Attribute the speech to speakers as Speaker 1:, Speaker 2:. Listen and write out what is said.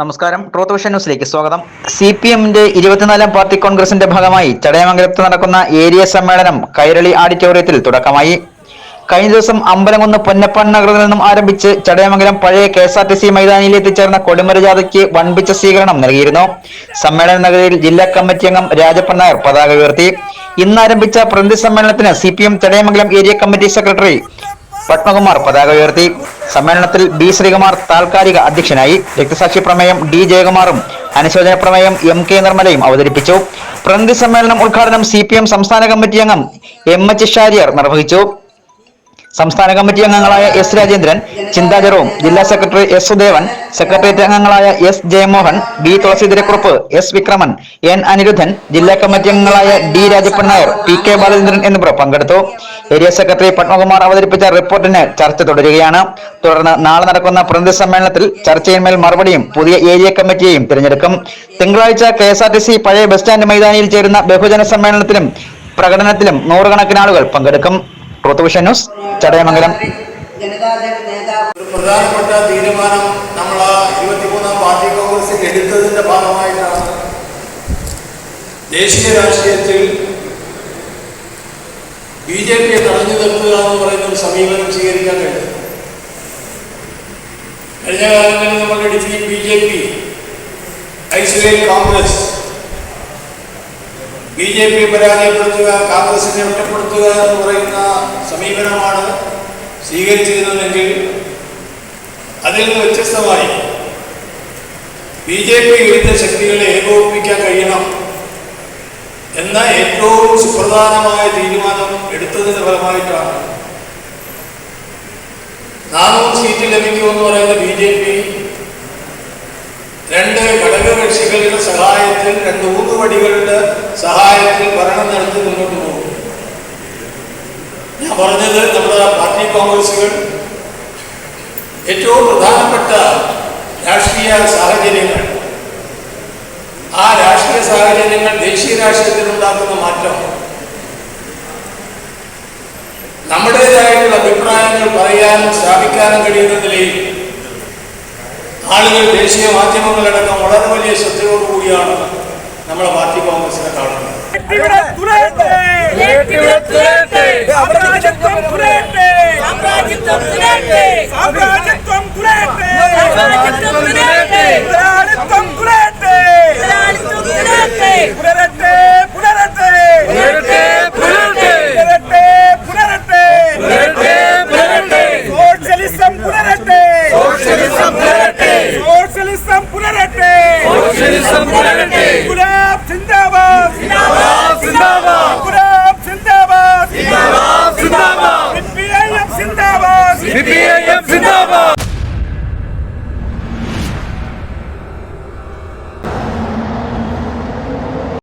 Speaker 1: നമസ്കാരം. ട്രോത്ത് വിഷൻ ന്യൂസിലേക്ക് സ്വാഗതം. സി പി എമ്മിന്റെ ഇരുപത്തിനാലാം പാർട്ടി കോൺഗ്രസിന്റെ ഭാഗമായി ചടയമംഗലത്ത് നടക്കുന്ന ഏരിയ സമ്മേളനം കൈരളി ഓഡിറ്റോറിയത്തിൽ തുടക്കമായി. കഴിഞ്ഞ ദിവസം അമ്പലംകുന്ന് പൊന്നപ്പൻ നഗറിൽ നിന്നും ആരംഭിച്ച് ചടയമംഗലം പഴയ K S R T C മൈതാനിയിൽ എത്തിച്ചേർന്ന കൊടിമര ജാഥയ്ക്ക് വൻപിച്ച സ്വീകരണം നൽകിയിരുന്നു. സമ്മേളന നഗരിയിൽ ജില്ലാ കമ്മിറ്റി അംഗം രാജപ്പൻ നായർ പതാക ഉയർത്തി. ഇന്ന് ആരംഭിച്ച പ്രതിനിധി സമ്മേളനത്തിന് C P M Chadayamangalam area committee secretary Padmakumar പതാക ഉയർത്തി. സമ്മേളനത്തിൽ ബി ശ്രീകുമാർ താൽക്കാലിക അധ്യക്ഷനായി. രക്തസാക്ഷി പ്രമേയം ഡി ജയകുമാറും അനുശോചന പ്രമേയം എം കെ നിർമ്മലയും അവതരിപ്പിച്ചു. പ്രതിനിധി സമ്മേളനം ഉദ്ഘാടനം സി സംസ്ഥാന കമ്മിറ്റി അംഗം എം എച്ച് ഷാരിയർ നിർവഹിച്ചു. സംസ്ഥാന കമ്മിറ്റി അംഗങ്ങളായ എസ് രാജേന്ദ്രൻ ചിന്താ ജെറോം ജില്ലാ സെക്രട്ടറി എസ് സുദേവൻ സെക്രട്ടേറിയറ്റ് അംഗങ്ങളായ S Jayamohan B Thulaseedharakurup S Vikraman N Aniruddhan ജില്ലാ കമ്മിറ്റി അംഗങ്ങളായ D Rajappan Nair P K Balachandran എന്നിവർ പങ്കെടുത്തു. ഏരിയ സെക്രട്ടറി പത്മകുമാർ അവതരിപ്പിച്ച റിപ്പോർട്ടിന് ചർച്ച തുടരുകയാണ്. തുടർന്ന് നാളെ നടക്കുന്ന പ്രതിനിധി സമ്മേളനത്തിൽ ചർച്ചയിന്മേൽ മറുപടിയും പുതിയ ഏരിയ കമ്മിറ്റിയെയും തിരഞ്ഞെടുക്കും. തിങ്കളാഴ്ച K S R T C പഴയ ബസ് സ്റ്റാൻഡ് മൈതാനിയിൽ ചേരുന്ന ബഹുജന സമ്മേളനത്തിലും പ്രകടനത്തിലും നൂറുകണക്കിന് ആളുകൾ പങ്കെടുക്കും. Truth news Chadayamangalam.
Speaker 2: പ്രധാനപ്പെട്ട തീരുമാനം നമ്മൾ പാർട്ടി കോൺഗ്രസിൽ എടുത്തതിന്റെ ഭാഗമായിട്ടാണ്. ദേശീയ രാഷ്ട്രീയത്തിൽ ബി ജെ പിയെ തടഞ്ഞു നിർത്തുക എന്ന് പറയുന്ന ഒരു സമീപനം സ്വീകരിക്കാൻ കഴിഞ്ഞു കഴിഞ്ഞ കാലങ്ങളിൽ നമ്മൾ Idukki B J P isolate Congress B J P പരാജയപ്പെടുത്തുക കോൺഗ്രസിനെ ഒറ്റപ്പെടുത്തുക എന്ന് പറയുന്ന സമീപനമാണ് സ്വീകരിച്ചിരുന്നതെങ്കിൽ അതിൽ നിന്ന് വ്യത്യസ്തമായി ബി ജെ പി വിരുദ്ധ ശക്തികളെ ഏകോപിപ്പിക്കാൻ കഴിയണം എന്ന ഏറ്റവും സുപ്രധാനമായ തീരുമാനം എടുത്തതിന്റെ ഫലമായിട്ടാണ്. നാനൂറ് സീറ്റ് ലഭിക്കുമെന്ന് പറയുന്ന ബി ജെ പി ഘടകകക്ഷികളുടെ സഹായത്തിൽ രണ്ട് ഊന്നുവടികളുടെ സഹായത്തിൽ ഭരണം നടത്തി മുന്നോട്ട് പോകും. ഞാൻ പറഞ്ഞത് നമ്മുടെ പാർട്ടി കോൺഗ്രസുകൾ ഏറ്റവും പ്രധാനപ്പെട്ട രാഷ്ട്രീയ സാഹചര്യങ്ങൾ. ആ രാഷ്ട്രീയ സാഹചര്യങ്ങൾ ദേശീയ രാഷ്ട്രീയത്തിൽ ഉണ്ടാക്കുന്ന മാറ്റം. നമ്മുടേതായിട്ടുള്ള അഭിപ്രായങ്ങൾ പറയാനും സ്ഥാപിക്കാനും കഴിയുന്ന നിലയിൽ ആളുകൾ ദേശീയ മാധ്യമങ്ങളടക്കം വളരെ വലിയ ശ്രദ്ധയോടുകൂടിയാണ് നമ്മളെ പാർട്ടി കോൺഗ്രസിനെ കാണുന്നത്
Speaker 3: സാമ്രാജ്യത്വം പുരട്ടെ